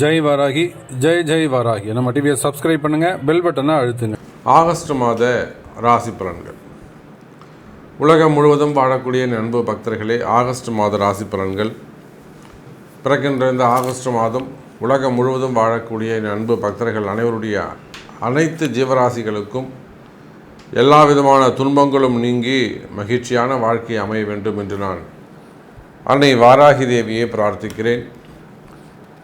ஜெய் வாராகி ஜெய் ஜெய் வாராகி. நம்ம டிவியை சப்ஸ்கிரைப் பண்ணுங்கள் பெல் பட்டனை அழுத்துங்க. ஆகஸ்ட் மாத ராசி பலன்கள். உலகம் முழுவதும் வாழக்கூடிய என் அன்பு பக்தர்களே ஆகஸ்ட் மாத ராசி பலன்கள். பிறக்கின்ற இந்த ஆகஸ்ட் மாதம் உலகம் முழுவதும் வாழக்கூடிய என் அன்பு பக்தர்கள் அனைவருடைய அனைத்து ஜீவராசிகளுக்கும் எல்லா விதமான துன்பங்களும் நீங்கி மகிழ்ச்சியான வாழ்க்கை அமைய வேண்டும் என்று நான் அன்னை வாராகி தேவியை பிரார்த்திக்கிறேன்.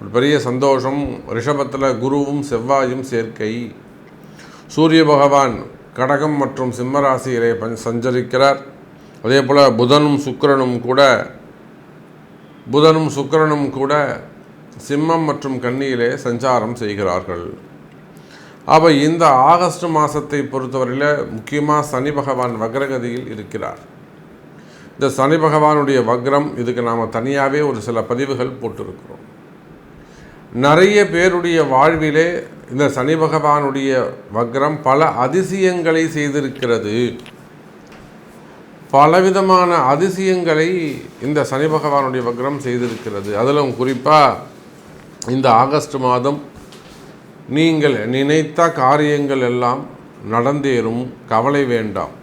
ஒரு பெரிய சந்தோஷம் ரிஷபத்தில் குருவும் செவ்வாயும் சேர்க்கை. சூரிய பகவான் கடகம் மற்றும் சிம்மராசியிலே பஞ் சஞ்சரிக்கிறார். அதே போல் புதனும் சுக்கிரனும் கூட புதனும் சுக்கிரனும் கூட சிம்மம் மற்றும் கன்னியிலே சஞ்சாரம் செய்கிறார்கள். அப்போ இந்த ஆகஸ்ட் மாதத்தை பொறுத்தவரையில் முக்கியமாக சனி பகவான் வக்ரகதியில் இருக்கிறார். இந்த சனி பகவானுடைய வக்ரம் இதுக்கு நாம் தனியாகவே ஒரு சில பதிவுகள் போட்டிருக்கிறோம். நிறைய பேருடைய வாழ்விலே இந்த சனி பகவானுடைய வக்ரம் பல அதிசயங்களை செய்திருக்கிறது. பலவிதமான அதிசயங்களை இந்த சனி பகவானுடைய வக்ரம் செய்திருக்கிறது. அதிலும் குறிப்பாக இந்த ஆகஸ்ட் மாதம் நீங்கள் நினைத்த காரியங்கள் எல்லாம் நடந்தேறும். கவலை வேண்டாம்.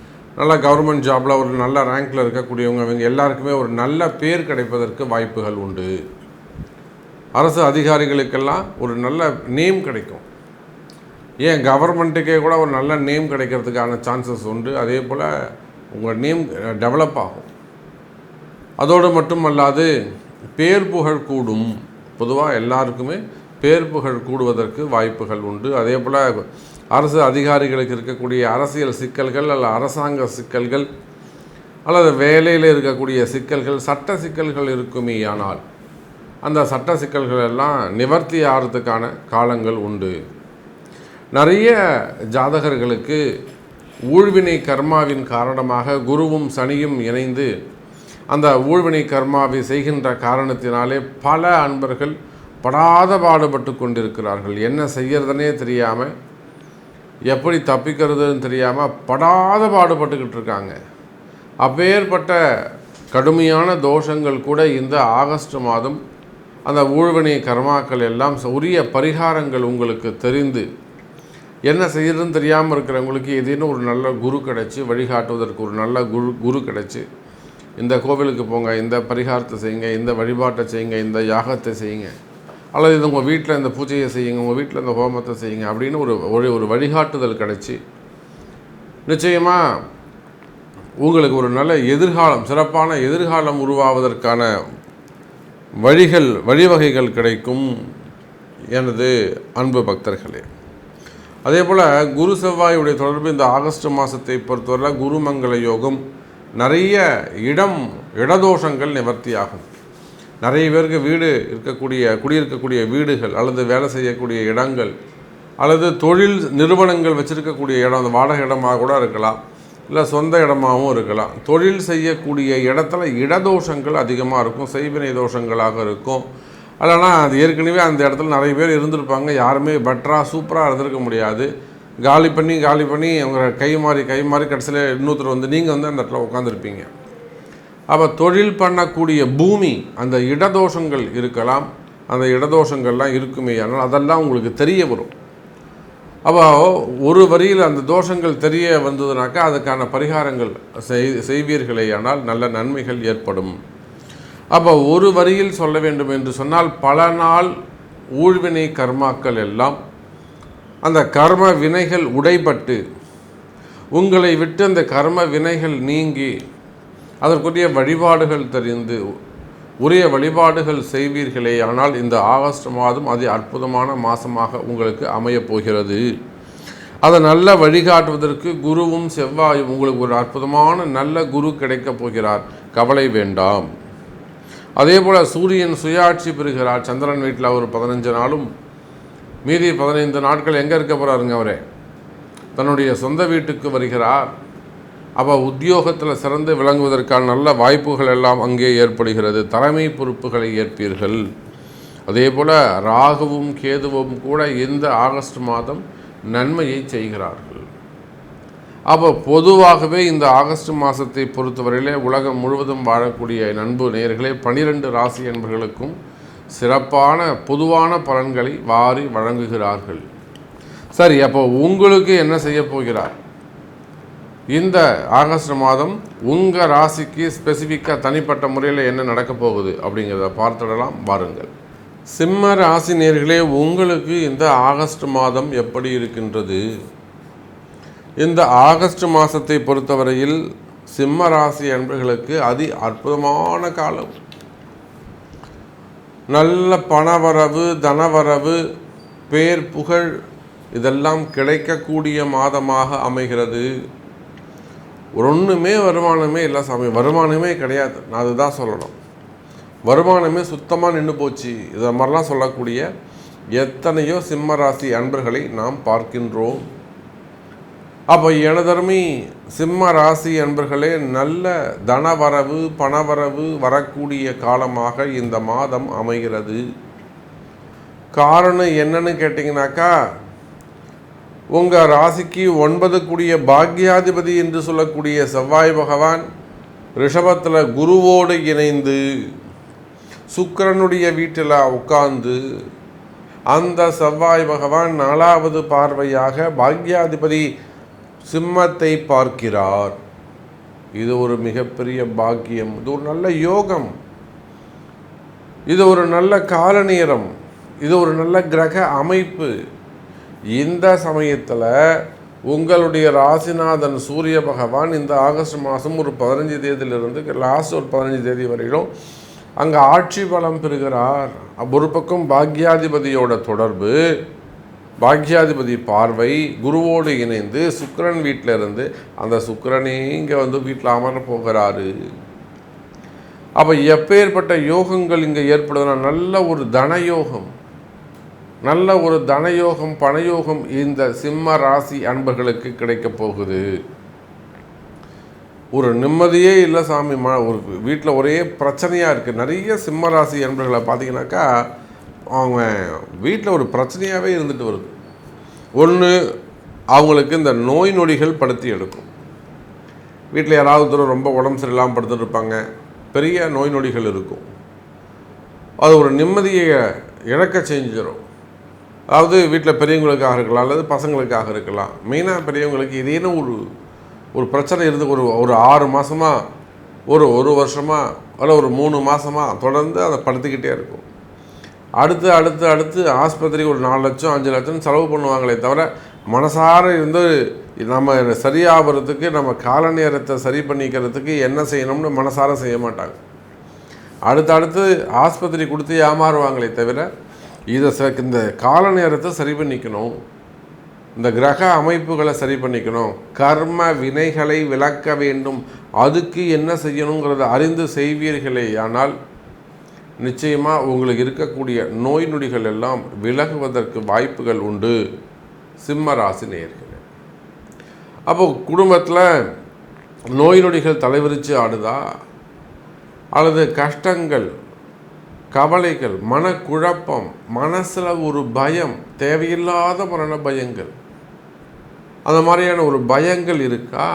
நல்ல கவர்மெண்ட் ஜாபில் ஒரு நல்ல ரேங்கில் இருக்கக்கூடியவங்க இவங்க எல்லாருக்குமே ஒரு நல்ல பேர் கிடைப்பதற்கு வாய்ப்புகள் உண்டு. அரசு அதிகாரிகளுக்கெல்லாம் ஒரு நல்ல நேம் கிடைக்கும். ஏன் கவர்மெண்ட்டுக்கே கூட ஒரு நல்ல நேம் கிடைக்கிறதுக்கான சான்சஸ் உண்டு. அதே போல் உங்கள் நேம் டெவலப் ஆகும். அதோடு மட்டுமல்லாது பேர் புகழ் கூடும். பொதுவாக எல்லாருக்குமே பேர் புகழ் கூடுவதற்கு வாய்ப்புகள் உண்டு. அதே போல் அரசு அதிகாரிகளுக்கு இருக்கக்கூடிய அரசியல் சிக்கல்கள் அல்ல அரசாங்க சிக்கல்கள் அல்லது வேலையில் இருக்கக்கூடிய சிக்கல்கள் சட்ட சிக்கல்கள் இருக்குமே ஆனால் அந்த சட்ட சிக்கல்கள் எல்லாம் நிவர்த்தி ஆகிறதுக்கான காலங்கள் உண்டு. நிறைய ஜாதகர்களுக்கு ஊழ்வினை கர்மாவின் காரணமாக குருவும் சனியும் இணைந்து அந்த ஊழ்வினை கர்மாவை செய்கின்ற காரணத்தினாலே பல அன்பர்கள் படாத பாடுபட்டு கொண்டிருக்கிறார்கள். என்ன செய்யறதுனே தெரியாமல் எப்படி தப்பிக்கிறதுன்னு தெரியாமல் படாத பாடுபட்டுக்கிட்டு இருக்காங்க. அப்பேற்பட்ட கடுமையான தோஷங்கள் கூட இந்த ஆகஸ்ட் மாதம் அந்த ஊழ்வினை கர்மாக்கள் எல்லாம் உரிய பரிகாரங்கள் உங்களுக்கு தெரிந்து என்ன செய்யறதுன்னு தெரியாமல் இருக்கிறவங்களுக்கு ஏதேனும் ஒரு நல்ல குரு கிடச்சி வழிகாட்டுவதற்கு ஒரு நல்ல குரு குரு கிடச்சி இந்த கோவிலுக்கு போங்க இந்த பரிகாரத்தை செய்யுங்க இந்த வழிபாட்டை செய்யுங்க இந்த யாகத்தை செய்யுங்க. அல்லது இது உங்கள் வீட்டில் இந்த பூஜையை செய்யுங்க உங்கள் வீட்டில் இந்த ஹோமத்தை செய்யுங்க அப்படின்னு ஒரு ஒரு ஒரு வழிகாட்டுதல் கிடச்சி நிச்சயமாக உங்களுக்கு ஒரு நல்ல எதிர்காலம் சிறப்பான எதிர்காலம் உருவாவதற்கான வழிகள் வழிவகைகள் கிடைக்கும் எனது அன்பு பக்தர்களே. அதே போல் குரு செவ்வாயுடைய தொடர்பு இந்த ஆகஸ்ட் மாதத்தை பொறுத்தவரை குருமங்கள யோகம் நிறைய இடம் இடதோஷங்கள் நிவர்த்தியாகும். நிறைய பேருக்கு வீடு இருக்கக்கூடிய குடியிருக்கக்கூடிய வீடுகள் அல்லது வேலை செய்யக்கூடிய இடங்கள் அல்லது தொழில் நிறுவனங்கள் வச்சுருக்கக்கூடிய இடம் அந்த வாடகை இடமாக கூட இருக்கலாம் இல்லை சொந்த இடமாகவும் இருக்கலாம். தொழில் செய்யக்கூடிய இடத்துல இடதோஷங்கள் அதிகமாக இருக்கும் செய்வினை தோஷங்களாக இருக்கும். அல்லனா அது ஏற்கனவே அந்த இடத்துல நிறைய பேர் இருந்திருப்பாங்க யாருமே பெட்டராக சூப்பராக இருந்திருக்க முடியாது. காலி பண்ணி காலி பண்ணி அவங்க கை மாறி கை மாறி கடைசியில் இன்னொருத்தர் வந்து நீங்கள் வந்து அந்த இடத்துல உட்காந்துருப்பீங்க அப்போ தொழில் பண்ணக்கூடிய பூமி அந்த இடதோஷங்கள் இருக்கலாம். அந்த இடதோஷங்கள்லாம் இருக்குமே ஆனால் அதெல்லாம் உங்களுக்கு தெரிய வரும். அப்போ ஒரு வரியில் அந்த தோஷங்கள் தெரிய வந்ததுனாக்கா அதுக்கான பரிகாரங்கள் செய் செய்வீர்களே ஆனால் நல்ல நன்மைகள் ஏற்படும். அப்போ ஒரு வரியில் சொல்ல வேண்டும் என்று சொன்னால் பல நாள் ஊழ்வினை கர்மாக்கள் எல்லாம் அந்த கர்ம வினைகள் உடைபட்டு உங்களை விட்டு அந்த கர்ம வினைகள் நீங்கி அதற்குரிய வழிபாடுகள் தெரிந்து உரிய வழிபாடுகள் செய்வீர்களே ஆனால் இந்த ஆகஸ்ட் மாதம் அதி அற்புதமான மாதமாக உங்களுக்கு அமையப் போகிறது. அதை நல்ல வழிகாட்டுவதற்கு குருவும் செவ்வாயும் உங்களுக்கு ஒரு அற்புதமான நல்ல குரு கிடைக்கப் போகிறார். கவலை வேண்டாம். அதே போல் சூரியன் சுயாட்சி பெறுகிறார். சந்திரன் வீட்டில் ஒரு பதினஞ்சு நாளும் மீதி பதினைந்து நாட்கள் எங்கே இருக்க போகிறாருங்க அவரே? தன்னுடைய சொந்த வீட்டுக்கு வருகிறார். அப்போ உத்தியோகத்தில் சிறந்து விளங்குவதற்கான நல்ல வாய்ப்புகள் எல்லாம் அங்கே ஏற்படுகிறது. தலைமை பொறுப்புகளை ஏற்பீர்கள். அதே போல் ராகுவும் கேதுவும் கூட இந்த ஆகஸ்ட் மாதம் நன்மையை செய்கிறார்கள். அப்போ பொதுவாகவே இந்த ஆகஸ்ட் மாதத்தை பொறுத்தவரையிலே உலகம் முழுவதும் வாழக்கூடிய நண்பு நேர்களே பனிரெண்டு ராசி என்பர்களுக்கும் சிறப்பான பொதுவான பலன்களை வாரி வழங்குகிறார்கள். சரி அப்போ உங்களுக்கு என்ன செய்ய போகிறார்? இந்த ஆகஸ்ட் மாதம் உங்கள் ராசிக்கு ஸ்பெசிஃபிக்காக தனிப்பட்ட முறையில் என்ன நடக்க போகுது அப்படிங்கிறத பார்த்துடலாம் வாருங்கள் சிம்ம ராசி நேர்களே உங்களுக்கு இந்த ஆகஸ்ட் மாதம் எப்படி இருக்கின்றது? இந்த ஆகஸ்ட் மாதத்தை பொறுத்தவரையில் சிம்ம ராசி அன்பர்களுக்கு அதி அற்புதமான காலம். நல்ல பணவரவு தனவரவு பேர் புகழ் இதெல்லாம் கிடைக்கக்கூடிய மாதமாக அமைகிறது. ஒன்றுமே வருமானமே இல்லை சாமி வருமானமே கிடையாது. நான் அதுதான் சொல்லணும். வருமானமே சுத்தமாக நின்று போச்சு. இதை மாதிரிலாம் சொல்லக்கூடிய எத்தனையோ சிம்ம ராசி அன்பர்களை நாம் பார்க்கின்றோம். அப்போ எனதருமை சிம்ம ராசி அன்பர்களே நல்ல தனவரவு பணவரவு வரக்கூடிய காலமாக இந்த மாதம் அமைகிறது. காரணம் என்னன்னு கேட்டிங்கனாக்கா உங்கள் ராசிக்கு ஒன்பது கூடிய பாக்யாதிபதி என்று சொல்லக்கூடிய செவ்வாய் பகவான் ரிஷபத்தில் குருவோடு இணைந்து சுக்கிரனுடைய வீட்டில் உட்கார்ந்து அந்த செவ்வாய் பகவான் நாலாவது பார்வையாக பாக்யாதிபதி சிம்மத்தை பார்க்கிறார். இது ஒரு மிகப்பெரிய பாக்கியம். இது ஒரு நல்ல யோகம். இது ஒரு நல்ல கால நேரம் இது ஒரு நல்ல கிரக அமைப்பு. இந்த சமயத்தில் உங்களுடைய ராசிநாதன் சூரிய பகவான் இந்த ஆகஸ்ட் மாதம் ஒரு பதினஞ்சு தேதியிலிருந்து லாஸ்ட் ஒரு பதினஞ்சு தேதி வரையிலும் அங்கே ஆட்சி பலம் பெறுகிறார். ஒரு பக்கம் பாக்யாதிபதியோட தொடர்பு பாக்யாதிபதி பார்வை குருவோடு இணைந்து சுக்கரன் வீட்டில் இருந்து அந்த சுக்கரனே இங்கே வந்து வீட்டில் அமர போகிறாரு. அப்போ எப்பேற்பட்ட யோகங்கள் இங்கே ஏற்படுதுன்னா நல்ல ஒரு தனயோகம். நல்ல ஒரு தனயோகம் பணயோகம் இந்த சிம்ம ராசி அன்பர்களுக்கு கிடைக்கப் போகுது. ஒரு நிம்மதியே இல்லை சாமி ம ஒரு வீட்டில் ஒரே பிரச்சனையாக இருக்குது நிறைய சிம்ம ராசி அன்பர்களை பார்த்தீங்கன்னாக்கா அவங்க வீட்டில் ஒரு பிரச்சனையாகவே இருந்துட்டு வருது. ஒன்று அவங்களுக்கு இந்த நோய் நொடிகள் படுத்தி எடுக்கும். வீட்டில் யாராவது தூரம் ரொம்ப உடம்பு சரியில்லாமல் படுத்துட்டு இருப்பாங்க. பெரிய நோய் நொடிகள் இருக்கும். அது ஒரு நிம்மதியை இழக்க செஞ்சிடும் அதாவது வீட்டில் பெரியவங்களுக்காக இருக்கலாம் அல்லது பசங்களுக்காக இருக்கலாம். மெயினாக பெரியவங்களுக்கு இதேனும் ஒரு ஒரு பிரச்சனை இருந்து ஒரு ஒரு ஆறு மாதமாக ஒரு ஒரு வருஷமாக அல்ல ஒரு மூணு மாதமாக தொடர்ந்து அதை படுத்துக்கிட்டே இருக்கும். அடுத்து அடுத்து அடுத்து ஆஸ்பத்திரிக்கு ஒரு நாலு லட்சம் அஞ்சு லட்சம் செலவு பண்ணுவாங்களே தவிர மனசார இருந்து நம்ம சரியாகிறதுக்கு நம்ம கால நேரத்தை சரி பண்ணிக்கிறதுக்கு என்ன செய்யணும்னு மனசார செய்ய மாட்டாங்க. அடுத்து அடுத்து ஆஸ்பத்திரி கொடுத்து ஏமாறுவாங்களே தவிர இதை ச இந்த கால நேரத்தை சரி பண்ணிக்கணும். இந்த கிரக அமைப்புகளை சரி பண்ணிக்கணும். கர்ம வினைகளை விளக்க வேண்டும். அதுக்கு என்ன செய்யணுங்கிறத அறிந்து செய்வீர்களே. ஆனால் நிச்சயமாக உங்களுக்கு இருக்கக்கூடிய நோய் நொடிகள் எல்லாம் விலகுவதற்கு வாய்ப்புகள் உண்டு. சிம்ம ராசி நேயர்களே. அப்போ குடும்பத்தில் நோய் நொடிகள் தலைவிரித்து ஆடுதா? அல்லது கஷ்டங்கள் கவலைகள் மனக்குழப்பம் மனசில் ஒரு பயம் தேவையில்லாத மரண பயங்கள். அந்த மாதிரியான ஒரு பயங்கள் இருக்கா?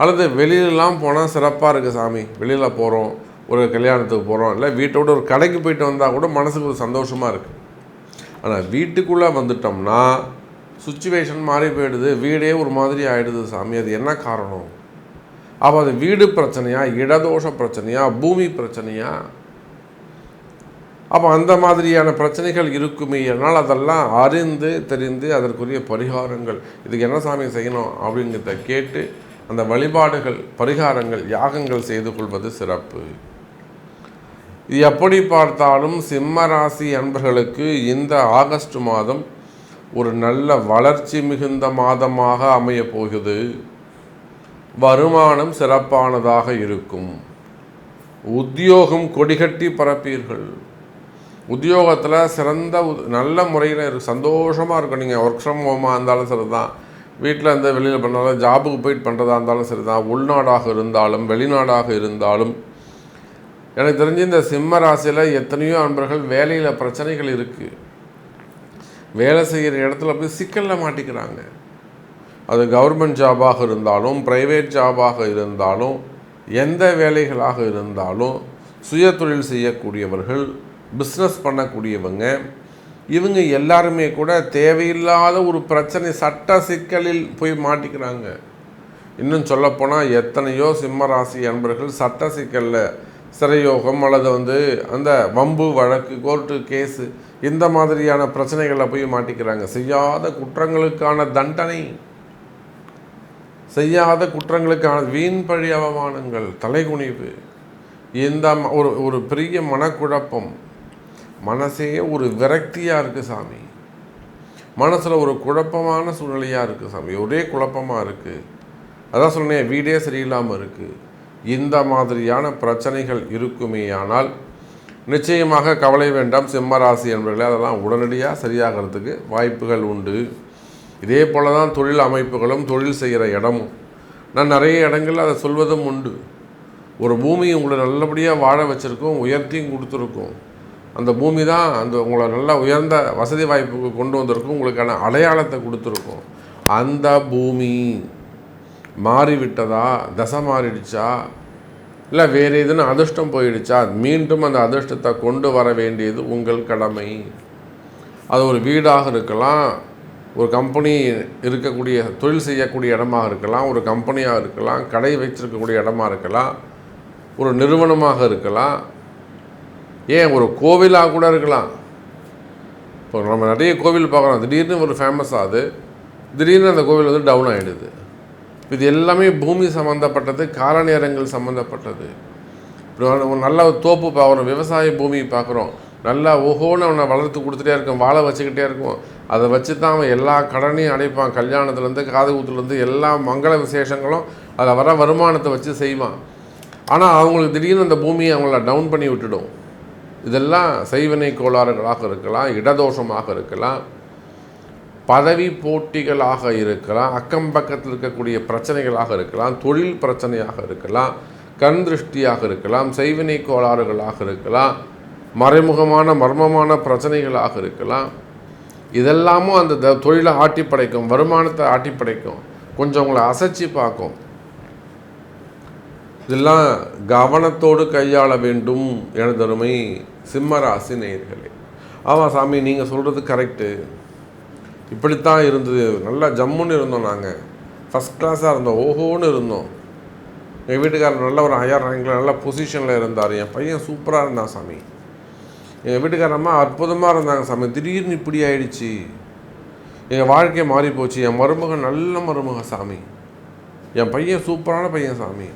அல்லது வெளியிலலாம் போனால் சிறப்பாக இருக்குது சாமி. வெளியில் போகிறோம் ஒரு கல்யாணத்துக்கு போகிறோம் இல்லை வீட்டோட ஒரு கடைக்கு போயிட்டு வந்தால் கூட மனசுக்கு ஒரு சந்தோஷமாக இருக்குது ஆனால் வீட்டுக்குள்ளே வந்துட்டோம்னா சுச்சுவேஷன் மாறி போயிடுது. வீடே ஒரு மாதிரி ஆகிடுது சாமி. அது என்ன காரணம்? அப்போ அது வீடு பிரச்சனையா இடதோஷ பிரச்சனையா பூமி பிரச்சனையா? அப்போ அந்த மாதிரியான பிரச்சனைகள் இருக்குமே என்னால் அதெல்லாம் அறிந்து தெரிந்து அதற்குரிய பரிகாரங்கள் இதுக்கு என்ன சாமி செய்யணும் அப்படிங்கிறத கேட்டு அந்த வழிபாடுகள் பரிகாரங்கள் யாகங்கள் செய்து கொள்வது சிறப்பு. இது எப்படி பார்த்தாலும் சிம்ம ராசி அன்பர்களுக்கு இந்த ஆகஸ்ட் மாதம் ஒரு நல்ல வளர்ச்சி மிகுந்த மாதமாக அமையப் போகுது. வருமானம் சிறப்பானதாக இருக்கும். உத்தியோகம் கொடிகட்டி பரப்பீர்கள். உத்தியோகத்தில் சிறந்த உ- நல்ல முறையில் இருக்கு சந்தோஷமாக இருக்கும் நீங்கள் ஒர்க் ஃப்ரம் ஹோமாக இருந்தாலும் சரி தான் வீட்டில் இருந்து வெளியில் பண்ணாலும் ஜாபுக்கு போயிட்டு பண்ணுறதா இருந்தாலும் சரி தான் உள்நாடாக இருந்தாலும் வெளிநாடாக இருந்தாலும். எனக்கு தெரிஞ்சு இந்த சிம்ம ராசியில் எத்தனையோ அன்பர்கள் வேலையில் பிரச்சனைகள் இருக்குது வேலை செய்கிற இடத்துல போய் சிக்கலில் மாட்டிக்கிறாங்க. அது கவர்மெண்ட் ஜாபாக இருந்தாலும் ப்ரைவேட் ஜாபாக இருந்தாலும் எந்த வேலைகளாக இருந்தாலும் சுய தொழில் செய்யக்கூடியவர்கள் பிஸ்னஸ் பண்ணக்கூடியவங்க இவங்க எல்லாருமே கூட தேவையில்லாத ஒரு பிரச்சனை சட்ட சிக்கலில் போய் மாட்டிக்கிறாங்க. இன்னும் சொல்லப்போனால் எத்தனையோ சிம்மராசி அன்பர்கள் சட்ட சிக்கலில் சிறையோகம் அல்லது வந்து அந்த வம்பு வழக்கு கோர்ட்டு கேஸு இந்த மாதிரியான பிரச்சனைகளில் போய் மாட்டிக்கிறாங்க. செய்யாத குற்றங்களுக்கான தண்டனை. செய்யாத குற்றங்களுக்கான வீண் பழி அவமானங்கள் தலைகுனிவு. இந்த ம- ஒரு ஒரு பெரிய மனக்குழப்பம். மனசே ஒரு விரக்தியாக இருக்குது சாமி. மனசில் ஒரு குழப்பமான சூழ்நிலையாக இருக்குது சாமி. ஒரே குழப்பமாக இருக்குது அதான் சொன்னேன் வீடே சரியில்லாமல் இருக்குது இந்த மாதிரியான பிரச்சனைகள் இருக்குமேயானால் நிச்சயமாக கவலை வேண்டாம். சிம்ம ராசி என்பவர்களே அதெல்லாம் உடனடியாக சரியாகிறதுக்கு வாய்ப்புகள் உண்டு. இதே போல தான் தொழில் அமைப்புகளும் தொழில் செய்கிற இடமும். நான் நிறைய இடங்களில் அதை சொல்வதும் உண்டு. ஒரு பூமி உங்களை நல்லபடியாக வாழ வச்சுருக்கோம் உயர்த்தியும் கொடுத்துருக்கோம். அந்த பூமி தான் அந்த உங்களை நல்லா உயர்ந்த வசதி வாய்ப்புக்கு கொண்டு வந்திருக்கும் உங்களுக்கான அடையாளத்தை கொடுத்துருக்கும். அந்த பூமி மாறிவிட்டதா? தசை மாறிடுச்சா? இல்லை வேறு எதுன்னு அதிர்ஷ்டம் போயிடுச்சா? மீண்டும் அந்த அதிர்ஷ்டத்தை கொண்டு வர வேண்டியது உங்கள் கடமை. அது ஒரு வீடாக இருக்கலாம் ஒரு கம்பெனி இருக்கக்கூடிய தொழில் செய்யக்கூடிய இடமாக இருக்கலாம் ஒரு கம்பெனியாக இருக்கலாம் கடை வச்சிருக்கக்கூடிய இடமா இருக்கலாம் ஒரு நிறுவனமாக இருக்கலாம். ஏன் ஒரு கோவிலாக கூட இருக்கலாம். இப்போ நம்ம நிறைய கோவில் பார்க்குறோம். திடீர்னு ஒரு ஃபேமஸ் ஆகுது திடீர்னு அந்த கோவில் வந்து டவுன் ஆகிடுது இது எல்லாமே பூமி சம்மந்தப்பட்டது கால நேரங்கள் சம்மந்தப்பட்டது இப்போ ஒரு நல்ல தோப்பு பார்க்குறோம். விவசாய பூமி பார்க்குறோம். நல்லா ஓஹோன்னு அவனை வளர்த்து கொடுத்துட்டே இருக்கும். வாழை வச்சுக்கிட்டே இருக்கும். அதை வச்சு தான் அவன் எல்லா கடனையும் அடைப்பான். கல்யாணத்துலேருந்து காது குத்துலேருந்து எல்லா மங்கள விசேஷங்களும் அதில் வர வருமானத்தை வச்சு செய்வான். ஆனால் அவங்களுக்கு திடீர்னு அந்த பூமியை அவங்கள டவுன் பண்ணி விட்டுடும். இதெல்லாம் செய்வினை கோளாறுகளாக இருக்கலாம் இடதோஷமாக இருக்கலாம் பதவி போட்டிகளாக இருக்கலாம் அக்கம் பக்கத்தில் இருக்கக்கூடிய பிரச்சனைகளாக இருக்கலாம் தொழில் பிரச்சனையாக இருக்கலாம் கண் திருஷ்டியாக இருக்கலாம் செய்வினை கோளாறுகளாக இருக்கலாம் மறைமுகமான மர்மமான பிரச்சனைகளாக இருக்கலாம். இதெல்லாமும் அந்த த- தொழிலை ஆட்டி படைக்கும் வருமானத்தை ஆட்டி படைக்கும் கொஞ்சம் உங்களை அசைச்சு பார்க்கும். இதெல்லாம் கவனத்தோடு கையாள வேண்டும் எனதருமை சிம்மராசி நேயர்களே. ஆமாம் சாமி நீங்கள் சொல்கிறது கரெக்டு இப்படித்தான் இருந்தது. நல்லா ஜம்முன்னு இருந்தோம் நாங்கள் ஃபஸ்ட் கிளாஸாக இருந்தோம். ஓஹோன்னு இருந்தோம். எங்கள் வீட்டுக்காரர் நல்ல ஒரு ஹையர் ரேங்கில் நல்ல பொசிஷனில் இருந்தார். என் பையன் சூப்பராக இருந்தான் சாமி. எங்கள் வீட்டுக்காரம்மா அற்புதமாக இருந்தாங்க சாமி. திடீர்னு இப்படி ஆயிடுச்சு. எங்கள் வாழ்க்கை மாறி போச்சு. என் மருமகன் நல்ல மருமக சாமி. என் பையன் சூப்பரான பையன் சாமி.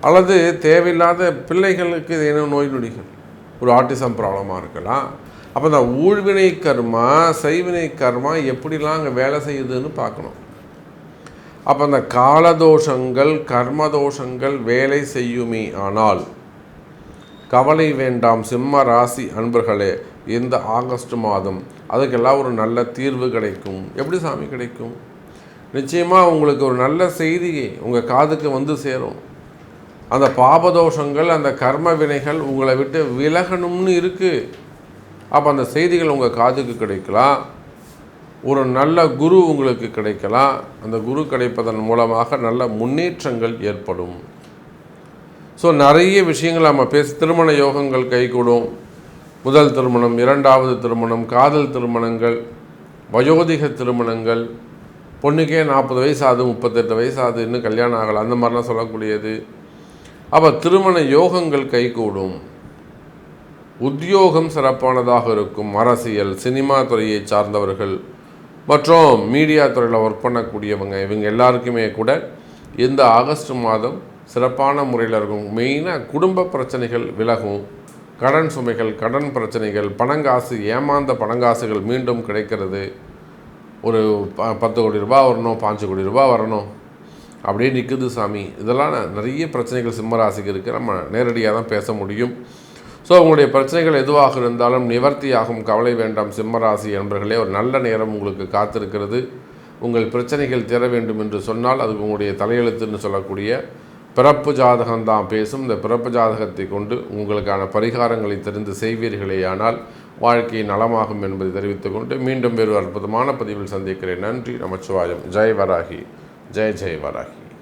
அல்லது தேவையில்லாத பிள்ளைகளுக்கு ஏதேனும் நோய் நொடிகள். ஒரு ஆட்டிசம் ப்ராப்ளமாக இருக்கலாம். அப்போ இந்த ஊழ்வினை கர்மா செய்வினை கர்மா எப்படிலாம் அங்கே வேலை செய்யுதுன்னு பார்க்கணும். அப்போ அந்த காலதோஷங்கள் கர்மதோஷங்கள் வேலை செய்யுமே ஆனால் கவலை வேண்டாம் சிம்ம ராசி அன்பர்களே இந்த ஆகஸ்ட் மாதம் அதுக்கெல்லாம் ஒரு நல்ல தீர்வு கிடைக்கும். எப்படி சாமி கிடைக்கும்? நிச்சயமாக உங்களுக்கு ஒரு நல்ல செய்தியை உங்கள் காதுக்கு வந்து சேரும். அந்த பாபதோஷங்கள் அந்த கர்ம வினைகள் உங்களை விட்டு விலகணும்னு இருக்குது அப்போ அந்த செய்திகள் உங்கள் காதுக்கு கிடைக்கலாம். ஒரு நல்ல குரு உங்களுக்கு கிடைக்கலாம். அந்த குரு கிடைப்பதன் மூலமாக நல்ல முன்னேற்றங்கள் ஏற்படும். ஸோ நிறைய விஷயங்கள் நம்ம பேச திருமண யோகங்கள் கைகூடும். முதல் திருமணம் இரண்டாவது திருமணம் காதல் திருமணங்கள் வயோதிக திருமணங்கள். பொண்ணுக்கே நாற்பது வயசு ஆகுது முப்பத்தெட்டு வயசு ஆகுது இன்னும் கல்யாணம் ஆகலை அந்த மாதிரிலாம் சொல்லக்கூடியது. அப்போ திருமண யோகங்கள் கைகூடும். உத்தியோகம் சிறப்பானதாக இருக்கும். அரசியல் சினிமா துறையை சார்ந்தவர்கள் மற்றும் மீடியா துறையில் ஒர்க் பண்ணக்கூடியவங்க இவங்க எல்லாருக்குமே கூட இந்த ஆகஸ்ட் மாதம் சிறப்பான முறையில் இருக்கும். மெயினாக குடும்ப பிரச்சனைகள் விலகும். கடன் சுமைகள் கடன் பிரச்சனைகள் பணங்காசு ஏமாந்த பணங்காசுகள் மீண்டும் கிடைக்கிறது. ஒரு ப பத்து கோடி ரூபா வரணும் பாஞ்சு கோடி ரூபா வரணும். அப்படியே நிற்குது சாமி. இதெல்லாம் நிறைய பிரச்சனைகள் சிம்மராசிக்கு இருக்குது நம்ம நேரடியாக தான் பேச முடியும். ஸோ உங்களுடைய பிரச்சனைகள் எதுவாக இருந்தாலும் நிவர்த்தியாகும் கவலை வேண்டாம் சிம்மராசி என்பர்களே. ஒரு நல்ல நேரம் உங்களுக்கு காத்திருக்கிறது. உங்கள் பிரச்சனைகள் தீர வேண்டும் என்று சொன்னால் அது உங்களுடைய தலையெழுத்துன்னு சொல்லக்கூடிய பிறப்பு ஜாதகம்தான் பேசும். இந்த பிறப்பு ஜாதகத்தை கொண்டு உங்களுக்கான பரிகாரங்களை தெரிந்து செய்வீர்களேயானால் வாழ்க்கை நலமாகும் என்பதை தெரிவித்துக்கொண்டு மீண்டும் வேறு அற்புதமான பதிவில் சந்திக்கிறேன். நன்றி நமச்சிவாயம். ஜெய் வராகி. ஜெய் ஜெய் வராகி